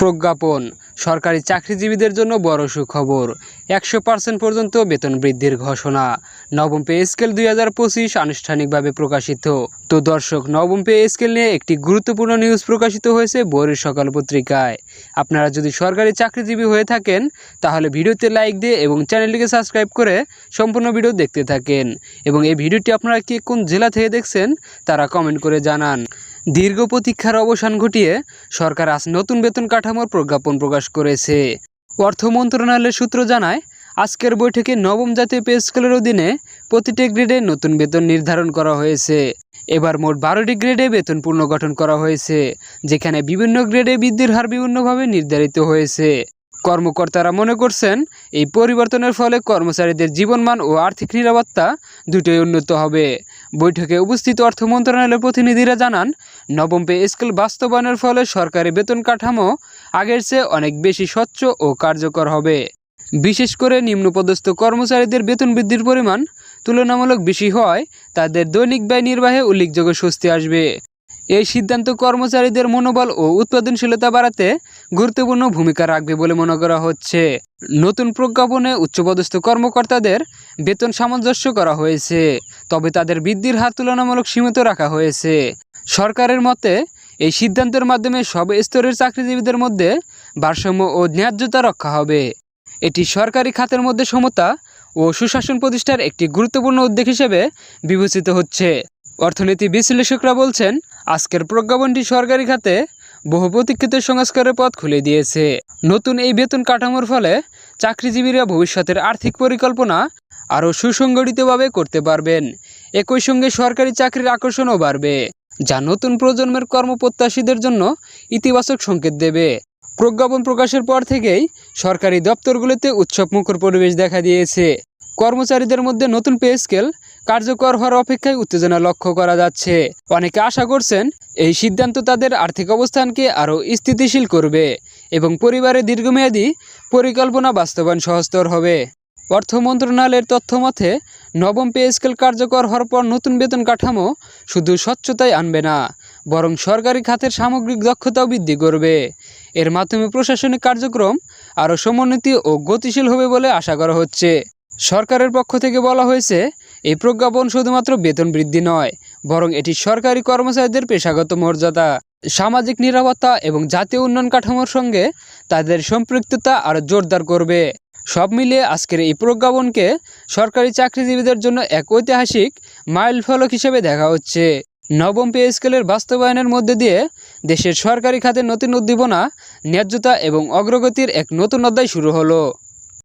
প্রজ্ঞাপন। সরকারি চাকরিজীবীদের জন্য বড় সুখবর। একশো পার্সেন্ট পর্যন্ত বেতন বৃদ্ধির ঘোষণা। নবম পে স্কেল দুই হাজার পঁচিশ আনুষ্ঠানিকভাবে প্রকাশিত। তো দর্শক, নবম পে স্কেল নিয়ে একটি গুরুত্বপূর্ণ নিউজ প্রকাশিত হয়েছে বরের সকাল পত্রিকায়। আপনারা যদি সরকারি চাকরিজীবী হয়ে থাকেন, তাহলে ভিডিওতে লাইক দিয়ে এবং চ্যানেলটিকে সাবস্ক্রাইব করে সম্পূর্ণ ভিডিও দেখতে থাকেন। এবং এই ভিডিওটি আপনারা কে কোন জেলা থেকে দেখছেন, তারা কমেন্ট করে জানান। দীর্ঘ প্রতীক্ষার অবসান ঘটিয়ে সরকার আজ নতুন বেতন কাঠামোর প্রজ্ঞাপন প্রকাশ করেছে। অর্থ মন্ত্রণালয়ের সূত্র জানায়, আজকের বৈঠকে নবম জাতীয় পে স্কেলের অধীনে প্রতিটি গ্রেডে নতুন বেতন নির্ধারণ করা হয়েছে। এবার মোট বারোটি গ্রেডে বেতন পুনর্গঠন করা হয়েছে, যেখানে বিভিন্ন গ্রেডে বৃদ্ধির হার বিভিন্নভাবে নির্ধারিত হয়েছে। কর্মকর্তারা মনে করছেন, এই পরিবর্তনের ফলে কর্মচারীদের জীবনমান ও আর্থিক নিরাপত্তা দুটোই উন্নত হবে। বৈঠকে উপস্থিত অর্থ মন্ত্রণালয়ের প্রতিনিধিরা জানান, নবম পে স্কেল বাস্তবায়নের ফলে সরকারি বেতন কাঠামো আগের চেয়ে অনেক বেশি স্বচ্ছ ও কার্যকর হবে। বিশেষ করে নিম্নপদস্থ কর্মচারীদের বেতন বৃদ্ধির পরিমাণ তুলনামূলক বেশি হওয়ায় তাদের দৈনিক ব্যয় নির্বাহে উল্লেখযোগ্য স্বস্তি আসবে। এই সিদ্ধান্ত কর্মচারীদের মনোবল ও উৎপাদনশীলতা বাড়াতে গুরুত্বপূর্ণ ভূমিকা রাখবে বলে মনে করা হচ্ছে। নতুন প্রজ্ঞাপনে উচ্চপদস্থ কর্মকর্তাদের বেতন সামঞ্জস্য করা হয়েছে, তবে তাদের বৃদ্ধির হার তুলনামূলক সীমিত রাখা হয়েছে। সরকারের মতে, এই সিদ্ধান্তের মাধ্যমে সব স্তরের চাকরিজীবীদের মধ্যে ভারসাম্য ও ন্যায্যতা রক্ষা হবে। এটি সরকারি খাতের মধ্যে সমতা ও সুশাসন প্রতিষ্ঠার একটি গুরুত্বপূর্ণ উদ্যোগ হিসেবে বিবেচিত হচ্ছে। অর্থনীতি বিশ্লেষকরা বলছেন, আজকের প্রজ্ঞাপনটি সরকারি খাতে বহু প্রতীক্ষিত সংস্কারের পথ খুলে দিয়েছে। নতুন এই বেতন কাঠামোর ফলে চাকরিজীবীরা ভবিষ্যতের আর্থিক পরিকল্পনা আরও সুসংগঠিতভাবে করতে পারবেন। একই সঙ্গে সরকারি চাকরির আকর্ষণও বাড়বে, যা নতুন প্রজন্মের কর্মপ্রত্যাশীদের জন্য ইতিবাচক সংকেত দেবে। প্রজ্ঞাপন প্রকাশের পর থেকেই সরকারি দপ্তরগুলোতে উৎসবমুখর পরিবেশ দেখা দিয়েছে। কর্মচারীদের মধ্যে নতুন পে স্কেল কার্যকর হওয়ার অপেক্ষায় উত্তেজনা লক্ষ্য করা যাচ্ছে। অনেকে আশা করছেন এই সিদ্ধান্ত তাদের আর্থিক অবস্থানকে আরও স্থিতিশীল করবে এবং পরিবারের দীর্ঘমেয়াদী পরিকল্পনা বাস্তবায়ন সহজতর হবে। অর্থ মন্ত্রণালয়ের তথ্য মতে, নবম পে স্কেল কার্যকর হওয়ার পর নতুন বেতন কাঠামো শুধু স্বচ্ছতাই আনবে না, বরং সরকারি খাতের সামগ্রিক দক্ষতাও বৃদ্ধি করবে। এর মাধ্যমে প্রশাসনিক কার্যক্রম আরও সমন্বিত ও গতিশীল হবে বলে আশা করা হচ্ছে। সরকারের পক্ষ থেকে বলা হয়েছে, এই প্রজ্ঞাপন শুধুমাত্র বেতন বৃদ্ধি নয়, বরং এটি সরকারি কর্মচারীদের পেশাগত মর্যাদা, সামাজিক নিরাপত্তা এবং জাতীয় উন্নয়ন কাঠামোর সঙ্গে তাদের সম্পৃক্ততা আরও জোরদার করবে। সব মিলিয়ে আজকের এই প্রজ্ঞাপনকে সরকারি চাকরিজীবীদের জন্য এক ঐতিহাসিক মাইল ফলক হিসেবে দেখা হচ্ছে। নবম পে স্কেলের বাস্তবায়নের মধ্যে দিয়ে দেশের সরকারি খাতে নতুন উদ্দীপনা, ন্যায্যতা এবং অগ্রগতির এক নতুন অধ্যায় শুরু হলো।